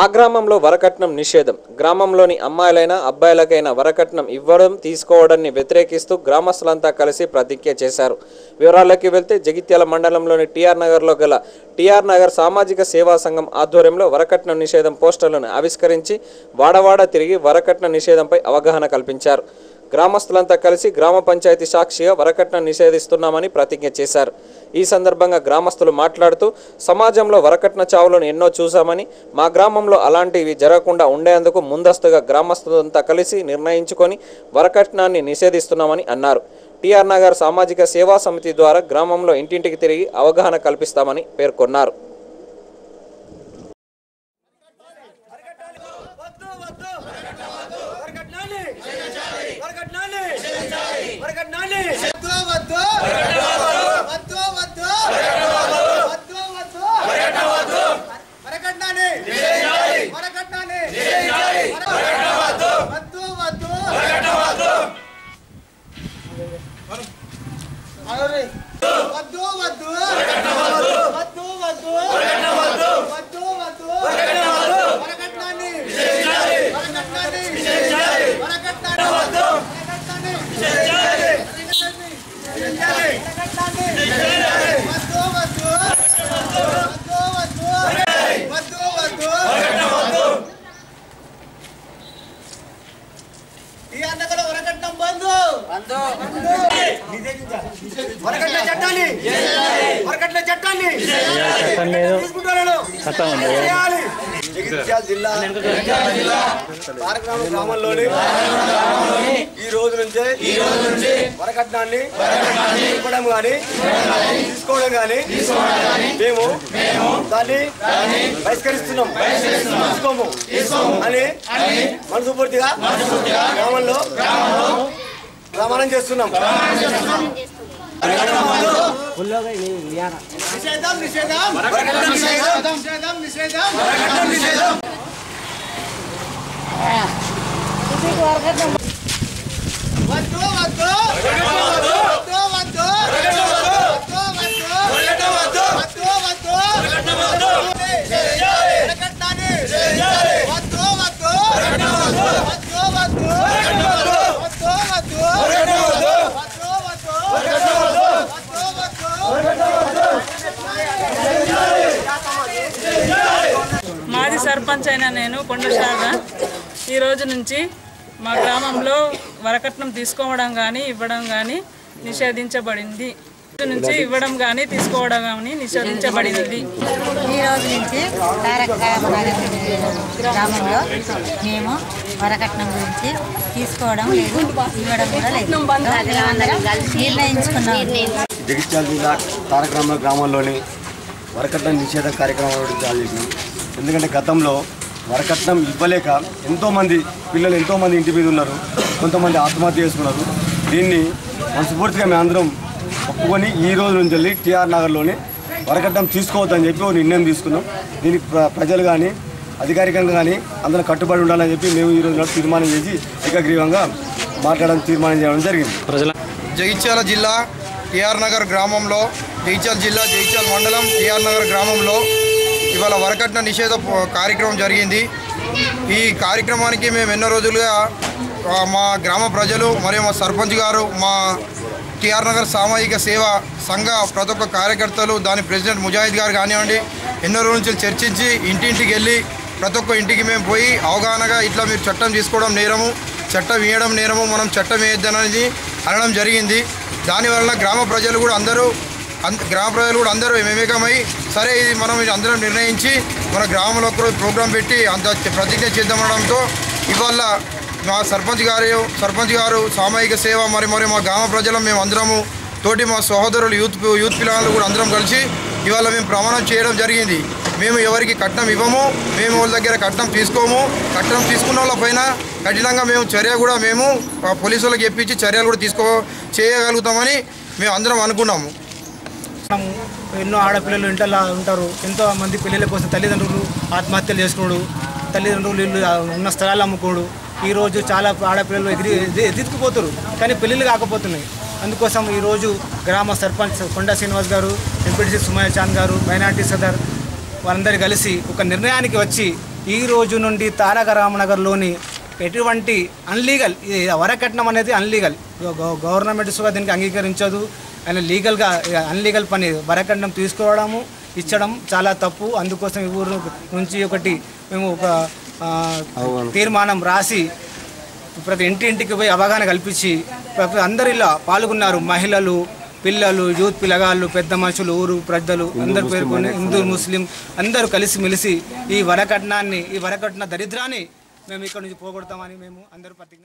ఆ గ్రామంలో వరకట్నం నిషేధం. గ్రామంలోని అమ్మాయిలైనా అబ్బాయిలకైనా వరకట్నం ఇవ్వడం తీసుకోవడాన్ని వ్యతిరేకిస్తూ గ్రామస్తులంతా కలిసి ప్రతిజ్ఞ చేశారు. వివరాల్లోకి వెళ్తే జగిత్యాల మండలంలోని టీఆర్ నగర్లో గల టీఆర్ నగర్ సామాజిక సేవా సంఘం ఆధ్వర్యంలో వరకట్నం నిషేధం పోస్టర్లను ఆవిష్కరించి వాడవాడ తిరిగి వరకట్న నిషేధంపై అవగాహన కల్పించారు. గ్రామస్తులంతా కలిసి గ్రామ పంచాయతీ సాక్షిగా వరకట్నం నిషేధిస్తున్నామని ప్రతిజ్ఞ చేశారు. ఈ సందర్భంగా గ్రామస్తులు మాట్లాడుతూ సమాజంలో వరకట్న చావులను ఎన్నో చూశామని మా గ్రామంలో అలాంటివి జరగకుండా ఉండేందుకు ముందస్తుగా గ్రామస్తులంతా కలిసి నిర్ణయించుకొని వరకట్నాన్ని నిషేధిస్తున్నామని అన్నారు టిఆర్ నగర్ సామాజిక సేవా సమితి ద్వారా గ్రామంలో ఇంటింటికి తిరిగి అవగాహన కల్పిస్తామని పేర్కొన్నారు వద్దు వద్దు వద్దు వద్దు వద్దు వద్దు వద్దు వరకట్నాన్ని వరకట్నాన్ని వరకట్నాన్ని వరకట్నాన్ని వద్దు వద్దు వద్దు వద్దు వద్దు వద్దు ఈ అన్నగల వరకట్నం బంధు వరకట్ల చట్టాన్ని. చేయాలి? జగిత్యాల జిల్లా. తారకరామ గ్రామంలోని ఈ రోజు నుంచే ఈ రోజు నుంచి వరకట్నాన్ని ఇవ్వడం కానీ తీసుకోవడం కానీ మేము దాన్ని బహిష్కరిస్తున్నాం. తీసుకోము అని మనసుపూర్తిగా గ్రామంలో ప్రమాణం చేస్తున్నాం. వద్దు వద్దు సర్పంచ్ అయిన నేను కొండశాల ఈ రోజు నుంచి మా గ్రామంలో వరకట్నం తీసుకోవడం కానీ ఇవ్వడం కానీ నిషేధించబడింది. నుంచి ఇవ్వడం కానీ తీసుకోవడం కానీ నిషేధించబడింది. ఈ రోజు నుంచి తారక గ్రామంలో మేము వరకట్నం గురించి తీసుకోవడం లేదు ఇవ్వడం కూడా లేదు. నిర్ణయించుకున్నాం. జగిత్యాల జిల్లా తారకరామ గ్రామంలోని వరకట్నం నిషేధ కార్యక్రమం చాలు చేసినాం. ఎందుకంటే గతంలో వరకట్నం ఇవ్వలేక ఎంతోమంది పిల్లలు ఎంతోమంది ఇంటి మీద ఉన్నారు కొంతమంది ఆత్మహత్య చేసుకున్నారు. దీన్ని మనస్ఫూర్తిగా మేమందరం ఒప్పుకొని ఈ రోజు నుంచి వెళ్ళి టీఆర్ నగర్లోని వరకట్నం తీసుకోవద్దని చెప్పి ఒక నిర్ణయం తీసుకున్నాం. దీనికి ప్ర- ప్రజలు కానీ అధికారికంగా కానీ అందరం కట్టుబడి ఉండాలని చెప్పి మేము ఈ రోజు నాడు తీర్మానం చేసి ఏకగ్రీవంగా మాట్లాడడం తీర్మానం చేయడం జరిగింది. జగిత్యాల జిల్లా టిఆర్ నగర్ గ్రామంలో జగిత్యాల జిల్లా జగిత్యాల మండలం టిఆర్ నగర్ గ్రామంలో ఇవాళ వరకట్న నిషేధ కార్యక్రమం జరిగింది. ఈ కార్యక్రమానికి మేము ఎన్నో రోజులుగా మా గ్రామ ప్రజలు మరియు మా సర్పంచ్ గారు మా టిఆర్ నగర్ సామాజిక సేవ సంఘ ప్రతి ఒక్క కార్యకర్తలు దాని ప్రెసిడెంట్ ముజాహిద్ గారు కానివ్వండి ఎన్నో రోజుల నుంచి చర్చించి ఇంటింటికి వెళ్ళి ప్రతి ఒక్క ఇంటికి మేము పోయి అవగాహనగా ఇట్లా మీరు చట్టం తీసుకోవడం నేరము చట్టం వేయడం నేరము మనం చట్టం వేయొద్దనేది అనడం జరిగింది. దానివల్ల గ్రామ ప్రజలు కూడా అందరూ గ్రామ ప్రజలు కూడా అందరూ వివేకమై సరే ఇది మనం ఇది అందరం నిర్ణయించి మన గ్రామంలో ఒక ప్రోగ్రాం పెట్టి అంత ప్రతిజ్ఞ చేద్దామనడంతో ఇవాళ మా సర్పంచ్ గారు సర్పంచ్ గారు సామాజిక సేవ మరి మరి మా గ్రామ ప్రజలు మేము అందరము తోటి మా సహోదరులు యూత్ యూత్ పిల్లలు కూడా అందరం కలిసి ఇవాళ మేము ప్రమాణం చేయడం జరిగింది. మేము ఎవరికి కట్నం ఇవ్వము మేము వాళ్ళ దగ్గర కట్నం తీసుకోము కట్నం తీసుకున్న వాళ్ళ పైన కఠినంగా మేము చర్య కూడా మేము పోలీసులకు పోలీసు వాళ్ళకి చెప్పించి చర్యలు కూడా తీసుకో చేయగలుగుతామని మేము అందరం అనుకున్నాము. ఎన్నో ఆడపిల్లలు ఇంట్లో ఉంటారు. ఎంతో మంది పిల్లల కోసం తల్లిదండ్రులు ఆత్మహత్యలు చేసుకున్నాడు. తల్లిదండ్రులు ఇల్లు ఉన్న స్థలాలు అమ్ముకోడు. ఈరోజు చాలా ఆడపిల్లలు ఎదిరి ఎదిరికిపోతారు. కానీ పెళ్ళిళ్ళు కాకపోతున్నాయి. అందుకోసం ఈరోజు గ్రామ సర్పంచ్ కొండా శ్రీనివాస్ గారు ఎంపీటీసీ సుమయ చాంద్ గారు మైనార్టీ సదర్ వారందరూ కలిసి ఒక నిర్ణయానికి వచ్చి ఈ రోజు నుండి తారక రామనగర్లోని ఎటువంటి అన్లీగల్ ఇది వరకట్నం అనేది అన్లీగల్ గవర్నమెంట్ సుగా దీనికి అంగీకరించదు. అండ్ లీగల్గా అన్లీగల్ పని వరకట్నం తీసుకోవడము ఇచ్చడం చాలా తప్పు. అందుకోసం ఈ ఊరు నుంచి ఒకటి మేము ఒక తీర్మానం రాసి ప్రతి ఇంటి ఇంటికి పోయి అవగాహన కల్పించి ప్రతి అందరు ఇలా పాల్గొన్నారు. మహిళలు పిల్లలు యూత్ పిల్లగాళ్ళు పెద్ద మనుషులు ఊరు ప్రజలు అందరు పేర్కొని హిందూ ముస్లిం అందరూ కలిసి మెలిసి ఈ వరకట్నాన్ని ఈ వరకట్న దరిద్రాన్ని మేము ఇక్కడ నుంచి పోగొడతామని మేము అందరూ ప్రతిజ్ఞ.